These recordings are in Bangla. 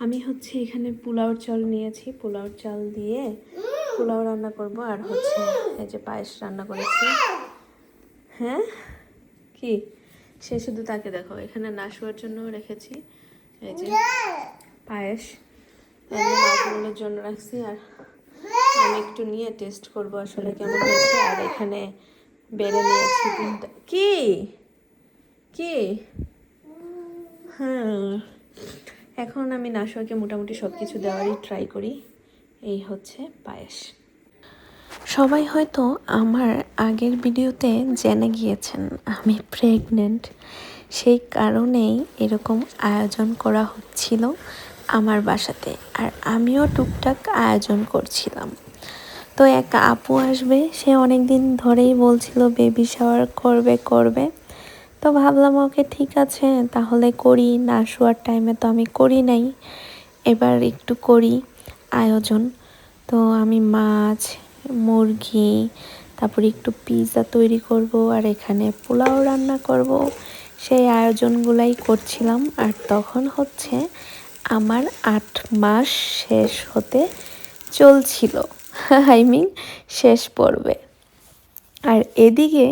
আমি হচ্ছে এখানে পোলাওর চাল নিয়েছি। পোলাওর চাল দিয়ে পোলাও রান্না করব। আর হচ্ছে এই যে পায়েস রান্না করেছি। হ্যাঁ? কি? সে শুধু তাকে দেখো। এখানে নাশুয়ার জন্য রেখেছি। এই যে পায়েস। নাজমুলের জন্য রাখছি। আর আমি একটু নিয়ে টেস্ট করব আসলে কেমন হয়েছে। আর এখানে বেড়ে নিয়েছি কি? কি? হ্যাঁ। এখন আমি নাশুয়াকে মোটামুটি সব কিছু দেওয়ারই ট্রাই করি। এই হচ্ছে পায়েস। সবাই হয়তো আমার আগের ভিডিওতে জেনে গিয়েছেন, আমি প্রেগনেন্ট সেই কারণেই এরকম আয়োজন করা হচ্ছিল আমার বাসাতে, আর আমিও টুকটাক আয়োজন করছিলাম। তো এক আপু আসবে, সে অনেক দিন ধরেই বলছিল বেবি শাওয়ার করবে করবে। তো ভাবলাম, ওকে, ঠিক আছে, তাহলে করি। না শোয়ার টাইমে তো আমি করি নাই। এবার একটু করি আয়োজন। তো আমি মাছ, মুরগি, তারপরে একটু পিৎজা তৈরি করব আর এখানে পোলাও রান্না করব। সেই আয়োজনগুলাই করছিলাম আর তখন হচ্ছে আমার আট মাস শেষ হতে চলছিল। আই মিন শেষ পড়বে আর এদিকে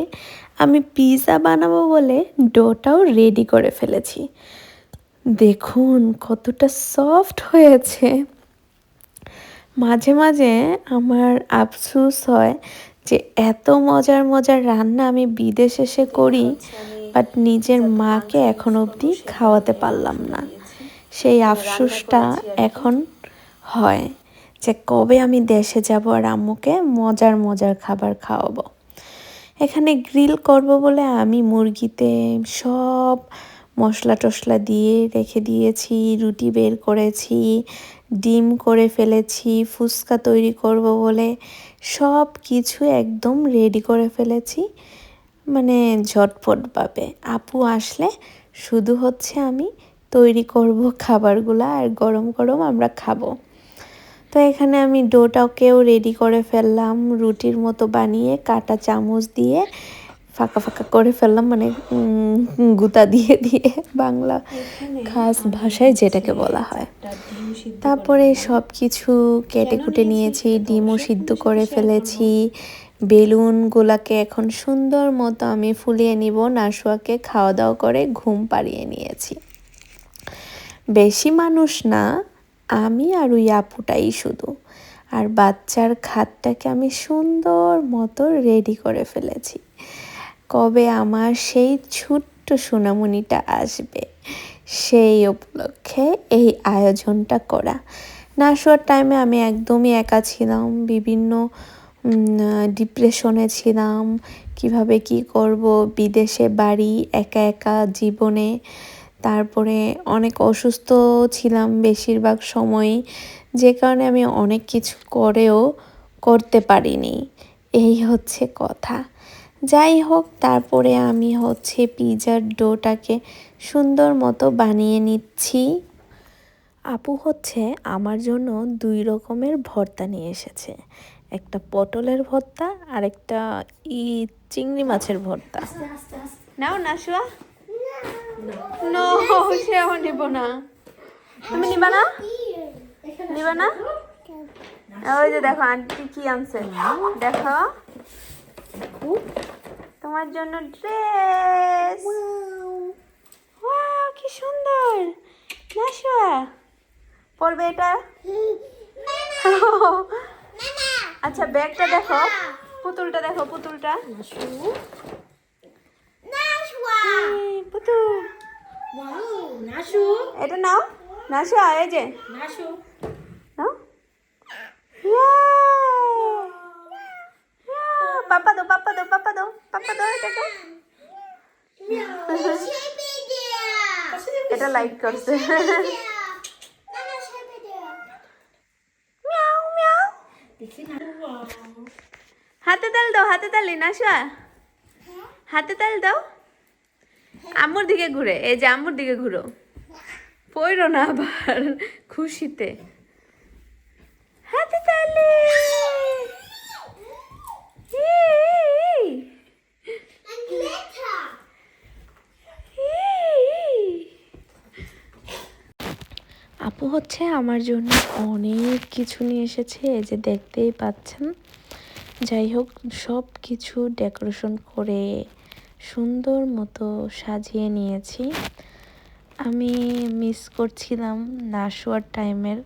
আমি পিৎজা বানাবো বলে ডোটাও রেডি করে ফেলেছি। দেখুন কতটা সফট হয়েছে। মাঝে মাঝে আমার আফসোস হয় যে এত মজার মজার রান্না আমি বিদেশ এসে করি বাট নিজের মাকে এখন অবধি খাওয়াতে পারলাম না। সেই আফসোসটা এখন হয় যে কবে আমি দেশে যাব আর আম্মুকে মজার মজার খাবার খাওয়াবো। এখানে গ্রিল করব বলে আমি মুরগিতে সব মশলা টশলা দিয়ে রেখে দিয়েছি, রুটি বের করেছি, ডিম করে ফেলেছি, ফুচকা তৈরি করব বলে সব কিছু একদম রেডি করে ফেলেছি। মানে ঝটপটভাবে। আপু আসলে শুধু হচ্ছে আমি তৈরি করব খাবারগুলো আর গরম গরম আমরা খাব। তো এখানে আমি ডোটাকেও রেডি করে ফেললাম। রুটির মতো বানিয়ে কাটা চামচ দিয়ে ফাঁকা ফাঁকা করে ফেললাম মানে গুতা দিয়ে দিয়ে বাংলা খাস ভাষায় যেটাকে বলা হয়। তারপরে সব কিছু কেটে কুটে নিয়েছি ডিমও সিদ্ধ করে ফেলেছি। বেলুনগুলাকে এখন সুন্দর মতো আমি ফুলিয়ে নিব নাশুয়াকে খাওয়া দাওয়া করে ঘুম পাড়িয়ে নিয়েছি। বেশি মানুষ না আমি আর ওই আপুটাই শুধু। আর বাচ্চার খাতটাকে আমি সুন্দর মতো রেডি করে ফেলেছি। কবে আমার সেই ছোট্ট সোনামণিটা আসবে, সেই উপলক্ষে এই আয়োজনটা করা। না, শোয়ার টাইমে আমি একদমই একা ছিলাম, বিভিন্ন ডিপ্রেশনে ছিলাম, কীভাবে কি করব, বিদেশে বাড়ি, একা একা, জীবনে। তারপরে অনেক অসুস্থ ছিলাম বেশিরভাগ সময়ই। যে কারণে আমি অনেক কিছু করেও করতে পারিনি। এই হচ্ছে কথা। যাই হোক, তারপরে আমি হচ্ছে পিজার ডোটাকে সুন্দর মতো বানিয়ে নিচ্ছি। আপু হচ্ছে আমার জন্য দুই রকমের ভর্তা নিয়ে এসেছে। একটা পটলের ভর্তা আর একটা ই চিংড়ি মাছের ভর্তা। নাও না, শোয়া। নো সে আমার নিব না। তুমি নিবা না? নিবা না? ওই যে দেখো আন্টি কি আনছে? দেখো। তোমার জন্য ড্রেস। কি সুন্দর। না পরবে এটা? আচ্ছা ব্যাগটা দেখো। পুতুলটা দেখো পুতুলটা এই, পুতুল নাশু এটা নাও। নাশো এই যে। নাশু নাও! পাপা দাও পাপা দাও পাপা দাও পাপা দাও এটা এটা লাইক করছে। হাতে তাল দাও হাতে তালি নাশা হাতে তাল দাও। আম্মুর দিকে ঘুরে, এই যে আম্মুর দিকে ঘুরো। পইরো না আবার, খুশিতে। হাতে তালি। আপু হচ্ছে আমার জন্য অনেক কিছু নিয়ে এসেছে, এই যে দেখতেই পাচ্ছেন। যাই হোক সব কিছু ডেকোরেশন করে সুন্দর মতো সাজিয়ে নিয়েছি। আমি মিস করছিলাম না শোয়ার টাইমের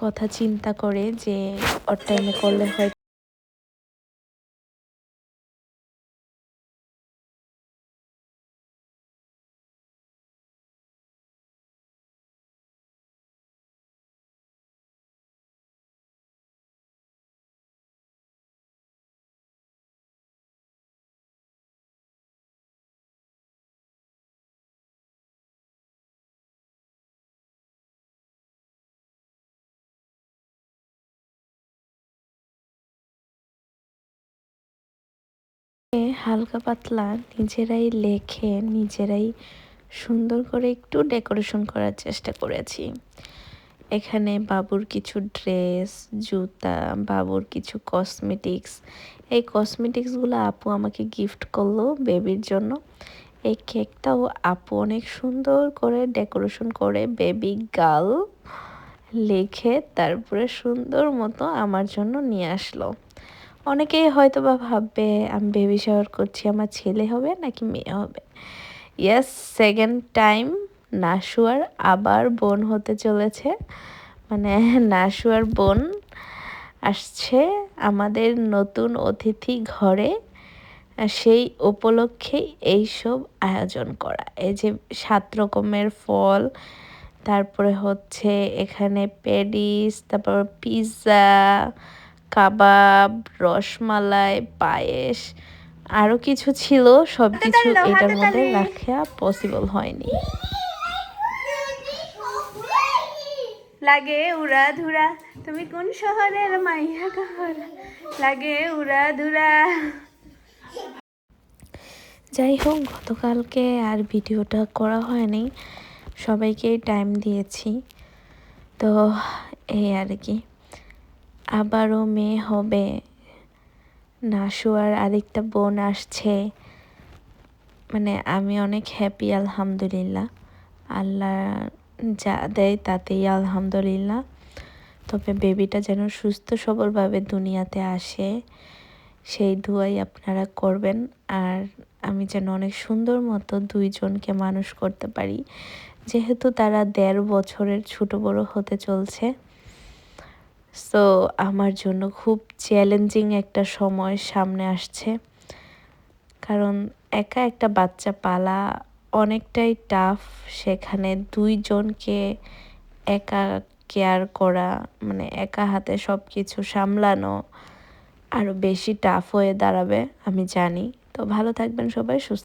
কথা চিন্তা করে যে ওর টাইমে করলে হয় হালকা পাতলা নিজেরাই লেখে, নিজেরাই সুন্দর করে একটু ডেকোরেশন করার চেষ্টা করেছি। এখানে বাবুর কিছু ড্রেস, জুতা, বাবুর কিছু কসমেটিক্স। এই কসমেটিক্সগুলো আপু আমাকে গিফট করল বেবির জন্য। এই কেকটাও আপু অনেক সুন্দর করে ডেকোরেশন করে, বেবি গার্ল লিখে, তারপরে সুন্দর মতো আমার জন্য নিয়ে আসলো। অনেকেই হয়তো বা ভাববে, আমি বেবি শাওয়ার করছি, আমার ছেলে হবে নাকি মেয়ে হবে? ইয়াস সেকেন্ড টাইম নাশুয়ার আবার বোন হতে চলেছে। মানে নাশুয়ার বোন আসছে আমাদের নতুন অতিথি ঘরে। সেই উপলক্ষেই এইসব আয়োজন করা। এই যে সাত রকমের ফল, তারপরে হচ্ছে এখানে প্যাডিস তারপর পিৎজা কাবাব রসমালাই পায়েস আরও কিছু ছিল সব কিছু এটার মধ্যে রাখা পসিবল হয়নি। লাগে উড়া ধুরা তুমি কোন শহরের মাইয়া ঘর? লাগে উড়া ধুরা যাই হোক গতকালকে আর ভিডিওটা করা হয়নি। সবাইকে টাইম দিয়েছি। তো এই আর কি। আবারও মেয়ে হবে। নাশুয়ার আরেকটা বোন আসছে। মানে আমি অনেক হ্যাপি আলহামদুলিল্লাহ। আল্লাহ যা দেয় তাতেই আলহামদুলিল্লাহ। তবে বেবিটা যেন সুস্থ, সবলভাবে দুনিয়াতে আসে, সেই দুয়াই আপনারা করবেন। আর আমি যেন অনেক সুন্দর মতো দুইজনকে মানুষ করতে পারি। যেহেতু তারা দেড় বছরের ছোট বড় হতে চলছে। সো আমার জন্য খুব চ্যালেঞ্জিং একটা সময় সামনে আসছে। কারণ একা একটা বাচ্চা পালা অনেকটাই টাফ সেখানে দুইজনকে একা কেয়ার করা মানে একা হাতে সব কিছু সামলানো আরও বেশি টাফ হয়ে দাঁড়াবে, আমি জানি। তো ভালো থাকবেন সবাই, সুস্থ